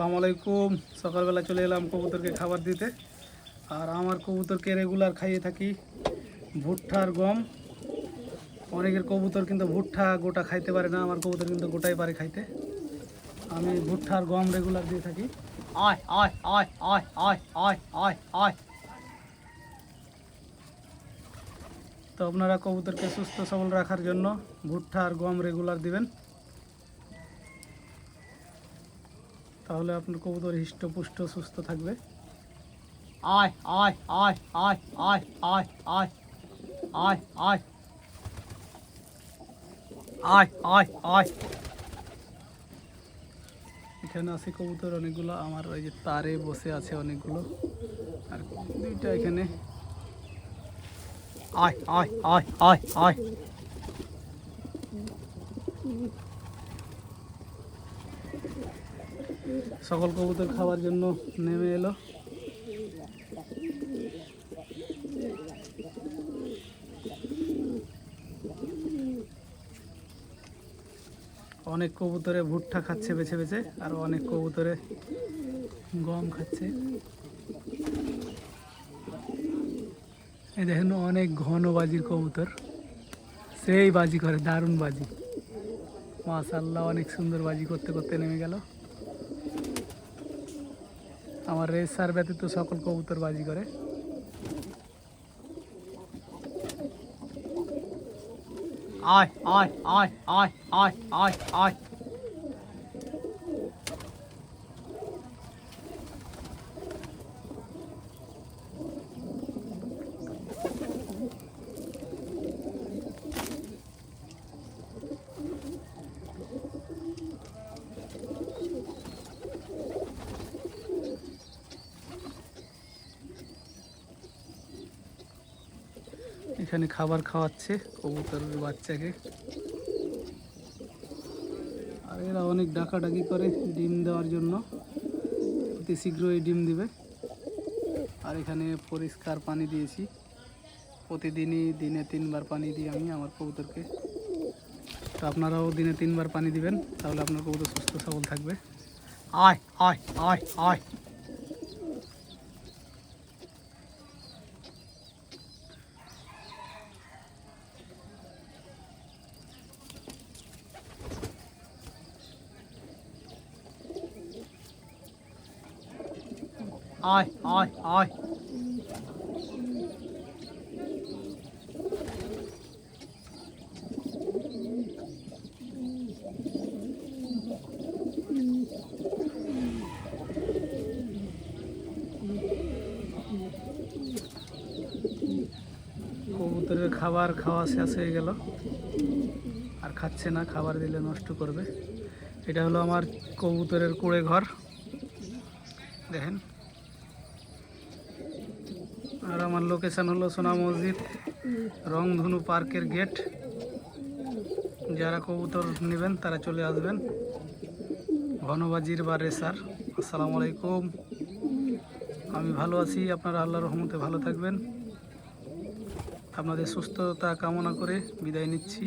আসসালামু আলাইকুম। সকালবেলা চলে এলাম কবুতরকে খাবার দিতে। আর আমার কবুতরকে রেগুলার খাইয়ে থাকি ভুট্টার গম। অনেকের কবুতর কিন্তু ভুট্টা গোটা খাইতে পারে না আমার কবুতর কিন্তু গোটাই পারে খাইতে। আমি ভুট্টার গম রেগুলার দিয়ে থাকি। আয় আয় আয় আয় আয় আয় আয় আয়। তো আপনারা কবুতরকে সুস্থ সবল রাখার জন্য ভুট্টা আর গম রেগুলার দিবেন। তাহলে আপনার কবুতর হৃষ্টপুষ্ট সুস্থ থাকবে আয় আয় আয় আয় আয় আয় আয় আয় আয় আয় আয় আয় এখানে আছে কবুতর অনেকগুলো আমার ওই যে তারে বসে আছে অনেকগুলো আর দুইটা এখানে আয় আয় আয় আয় আয় সকল কবুতর খাওয়ার জন্য নেমে এলো। অনেক কবুতরে ভুট্টা খাচ্ছে বেছে বেছে, আর অনেক কবুতরে গম খাচ্ছে। এই দেখেন অনেক ঘন বাজির কবুতর। সেই বাজি করে দারুণ বাজি। মাশাল্লাহ অনেক সুন্দর বাজি করতে করতে নেমে গেল। আমার রেসার ব্যতীত সকল কবুতর বাজি করে। আয় আয় আয় আয় আয় আয় আয়। এখানে খাবার খাওয়াচ্ছে কবুতরের বাচ্চাকে। আর এরা অনেক ডাকাডাকি করে ডিম দেওয়ার জন্য। অতি শীঘ্রই ডিম দিবে। আর এখানে পরিষ্কার পানি দিয়েছি। প্রতিদিনই দিনে তিনবার পানি দিই আমি আমার কবুতরকে। তো আপনারাও দিনে তিনবার পানি দিবেন, তাহলে আপনার কবুতর সুস্থ সবল থাকবে। আয় আয় আয় আয়। আয় আয় আয় কবুতরের খাবার খাওয়া শেষ হয়ে গেল। আর খাচ্ছে না, খাবার দিলে নষ্ট করবে। এটা হলো আমার কবুতরের কুড়ে ঘর দেখেন। আর আমার লোকেশান হলো সোনা মসজিদ, রংধনু পার্কের গেট যারা কবুতর নেবেন, তারা চলে আসবেন। ঘনবাজির বা রেসার আসসালামু আলাইকুম। আমি ভালো আছি, আপনারা আল্লাহর রহমতে ভালো থাকবেন। আপনাদের সুস্থতা কামনা করে বিদায় নিচ্ছি।